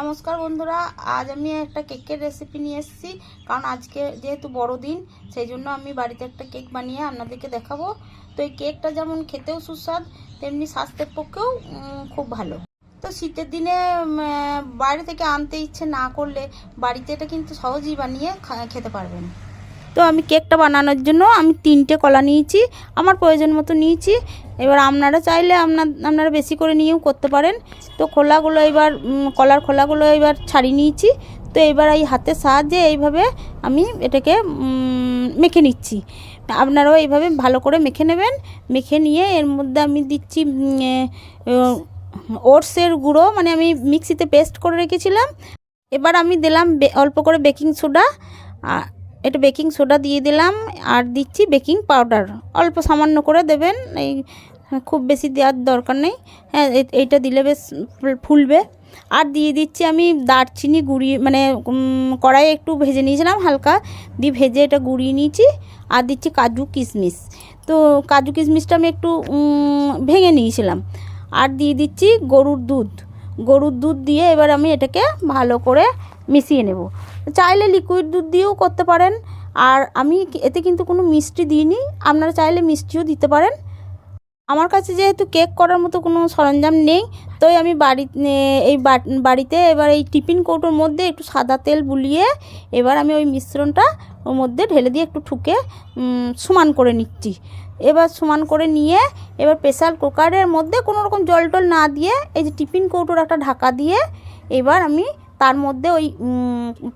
নমস্কার বন্ধুরা, আজ আমি একটা কেকের রেসিপি নিয়ে এসেছি, কারণ আজকে যেহেতু বড়দিন, সেই জন্য আমি বাড়িতে একটা কেক বানিয়ে আপনাদেরকে দেখাবো। তো এই কেকটা যেমন খেতেও সুস্বাদ, তেমনি স্বাস্থ্যের পক্ষেও খুব ভালো। তো শীতের দিনে বাইরে থেকে আনতে ইচ্ছে না করলে বাড়িতে এটা কিন্তু সহজেই বানিয়ে খেতে পারবেন। তো আমি কেকটা বানানোর জন্য আমি তিনটে কলা নিয়েছি, আমার প্রয়োজন মতো নিয়েছি। এবার আপনারা চাইলে আপনার, আপনারা বেশি করে নিয়েও করতে পারেন। তো খোলাগুলো এবার কলার খোলাগুলো এবার ছাড়িয়ে নিয়েছি। তো এবার এই হাতের সাহায্যে এইভাবে আমি এটাকে মেখে নিচ্ছি। আপনারাও এইভাবে ভালো করে মেখে নেবেন। মেখে নিয়ে এর মধ্যে আমি দিচ্ছি ওটসের গুঁড়ো মানে আমি মিক্সিতে পেস্ট করে রেখেছিলাম। এবার আমি দিলাম অল্প করে বেকিং সোডা। একটু বেকিং সোডা দিয়ে দিলাম আর দিচ্ছি বেকিং পাউডার। অল্প সামান্য করে দেবেন এই খুব বেশি দেওয়ার দরকার নেই। হ্যাঁ এইটা দিলে বেশ ফুলবে। আর দিয়ে দিচ্ছি আমি দারচিনি গুঁড়িয়ে মানে উম, কড়াইয়ে একটু ভেজে নিয়েছিলাম হালকা দিয়ে ভেজে এটা গুঁড়িয়ে নিয়েছি। আর দিচ্ছি কাজু কিশমিশ। তো কাজু কিশমিশটা আমি একটু ভেঙে নিয়েছিলাম। আর দিয়ে দিচ্ছি গরুর দুধ। গরুর দুধ দিয়ে এবার আমি এটাকে ভালো করে মিশিয়ে নেব। চাইলে লিকুইড দুধ দিয়েও করতে পারেন। আর আমি এতে কিন্তু কোনো মিষ্টি দিইনি। আপনারা চাইলে মিষ্টিও দিতে পারেন। আমার কাছে যেহেতু কেক করার মতো কোনো সরঞ্জাম নেই তাই আমি বাড়ি এই বাড়িতে এবার এই টিফিন কৌটোর মধ্যে একটু সাদা তেল বুলিয়ে এবার আমি ওই মিশ্রণটা ওর মধ্যে ঢেলে দিয়ে একটু ঠুকে সমান করে নিচ্ছি। এবার সমান করে নিয়ে এবার প্রেশার কুকারের মধ্যে কোনো রকম জল টল না দিয়ে এই যে টিফিন কৌটোর একটা ঢাকা দিয়ে এবার আমি তার মধ্যে ওই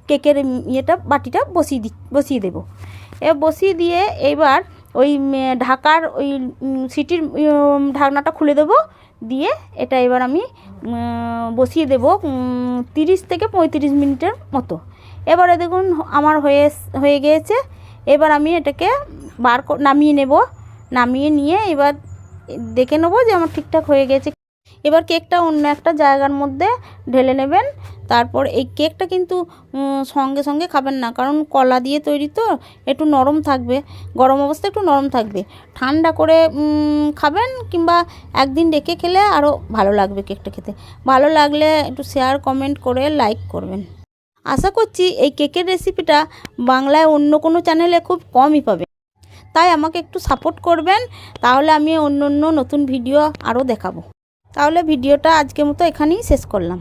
কেকের ইয়েটা, বাটিটা বসিয়ে দি, বসিয়ে দেবো। এবার বসিয়ে দিয়ে এবার ওই ঢাকার ওই সিটির ঢাকনাটা খুলে দেবো। দিয়ে এটা এবার আমি বসিয়ে দেবো তিরিশ থেকে পঁয়ত্রিশ মিনিটের মতো। এবারে দেখুন, আমার হয়ে হয়ে গিয়েছে। এবার আমি এটাকে বার নামিয়ে নেব। নামিয়ে নিয়ে এবার দেখে নেব যে আমার ঠিকঠাক হয়ে গেছে এবার কেকটা অন্য একটা জায়গার মধ্যে ঢেলে নেবেন। তারপর এই কেকটা কিন্তু সঙ্গে সঙ্গে খাবেন না, কারণ কলা দিয়ে তৈরি তো, একটু নরম থাকবে। গরম অবস্থা একটু নরম থাকবে। ঠান্ডা করে খাবেন কিংবা একদিন রেখে খেলে আরও ভালো লাগবে কেকটা খেতে। ভালো লাগলে একটু শেয়ার কমেন্ট করে লাইক করবেন। আশা করছি এই কেকের রেসিপিটা বাংলায় অন্য কোনো চ্যানেলে খুব কমই পাবে। তাই আমাকে একটু সাপোর্ট করবেন, তাহলে আমি অন্য অন্য নতুন ভিডিও আরও দেখাবো। তাহলে ভিডিওটা আজকের মতো এখানেই শেষ করলাম।